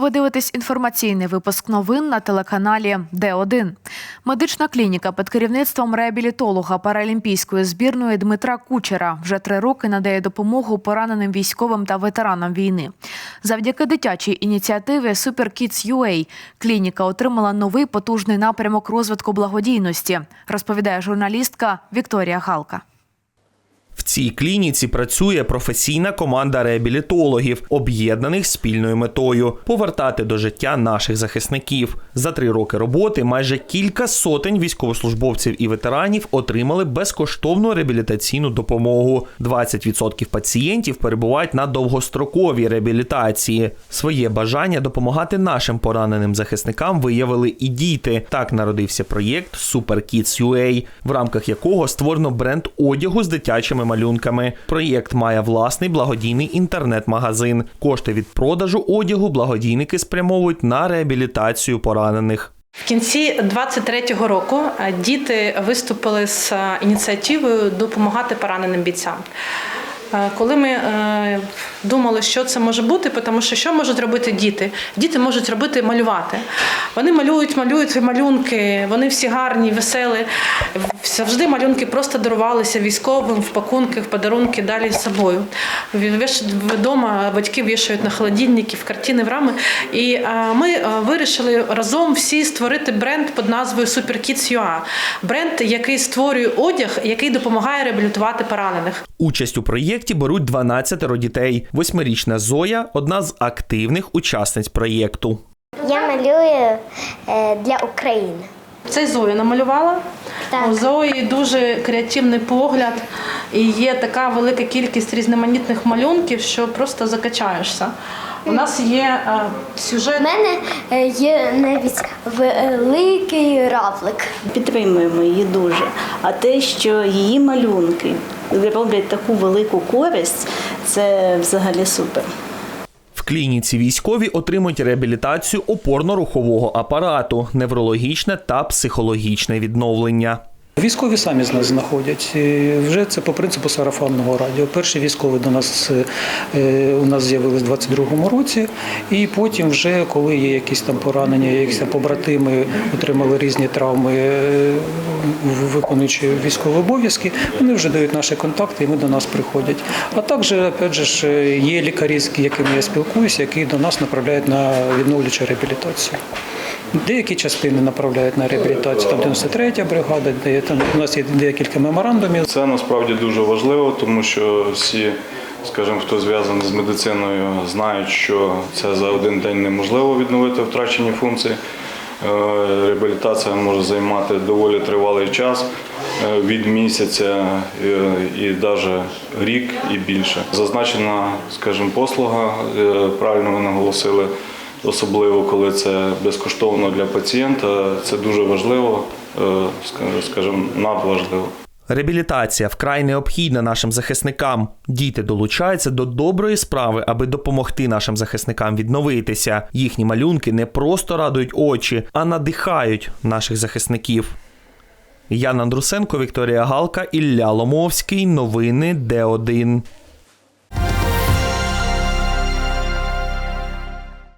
Ви дивитесь інформаційний випуск новин на телеканалі Д1. Медична клініка під керівництвом реабілітолога паралімпійської збірної Дмитра Кучера вже три роки надає допомогу пораненим військовим та ветеранам війни. Завдяки дитячій ініціативі Super Kids UA клініка отримала новий потужний напрямок розвитку благодійності, розповідає журналістка Вікторія Галка. В цій клініці працює професійна команда реабілітологів, об'єднаних спільною метою повертати до життя наших захисників. За три роки роботи майже кілька сотень військовослужбовців і ветеранів отримали безкоштовну реабілітаційну допомогу. 20% пацієнтів перебувають на довгостроковій реабілітації. Своє бажання допомагати нашим пораненим захисникам виявили і діти. Так народився проєкт Super Kids UA, в рамках якого створено бренд одягу з дитячими малюнками. Проєкт має власний благодійний інтернет-магазин. Кошти від продажу одягу благодійники спрямовують на реабілітацію поранених. В кінці 23-го року е, діти виступили з е, ініціативою допомагати пораненим бійцям. Е, Коли ми е, думали, що це може бути, тому що що можуть робити діти? Діти можуть робити малювати. Вони малюють, малюють малюнки, вони всі гарні, веселі. Завжди малюнки просто дарувалися військовим в пакунках, подарунки далі з собою. Вдома батьки вішають на холодильники, в картини в рами. І е, ми вирішили разом всі створити бренд під назвою Super Kids UA. Бренд, який створює одяг, який допомагає реабілітувати поранених. Участь у проєкті беруть 12 дітей. Восьмирічна Зоя одна з активних учасниць проєкту. Я малюю е, для України. Це Зоя намалювала. Так. У Зої дуже креативний погляд і є така велика кількість різноманітних малюнків, що просто закачаєшся. У нас є е, У мене е, є навіть великий равлик. Підтримуємо її дуже. А те, що її малюнки роблять таку велику користь, це взагалі супер. В клініці військові отримують реабілітацію опорно-рухового апарату, неврологічне та психологічне відновлення. Військові самі з нас знаходять. Вже це по принципу сарафанного радіо. Перші військові до нас е, у нас з'явились у 22-му році, і потім, вже коли є якісь там поранення, якісь побратими отримали різні травми, е, виконуючи військові обов'язки, вони вже дають наші контакти і ми до нас приходять. А також, опять же, є лікарі, з якими я спілкуюся, які до нас направляють на відновлюючу реабілітацію. Деякі частини направляють на реабілітацію, там 93-я бригада, де там у нас є декілька меморандумів. Це насправді дуже важливо, тому що всі, скажімо, хто зв'язаний з медициною, знають, що це за один день неможливо відновити втрачені функції. Е, Реабілітація може займати доволі тривалий час е, від місяця е, і навіть рік і більше. Зазначена, скажімо, послуга, правильно ви наголосили, особливо коли це безкоштовно для пацієнта. Це дуже важливо, е, скажімо, надважливо. Реабілітація вкрай необхідна нашим захисникам. Діти долучаються до доброї справи, аби допомогти нашим захисникам відновитися. Їхні малюнки не просто радують очі, а надихають наших захисників. Ян Андрусенко, Вікторія Галка, Ілля Ломовський. Новини Д1.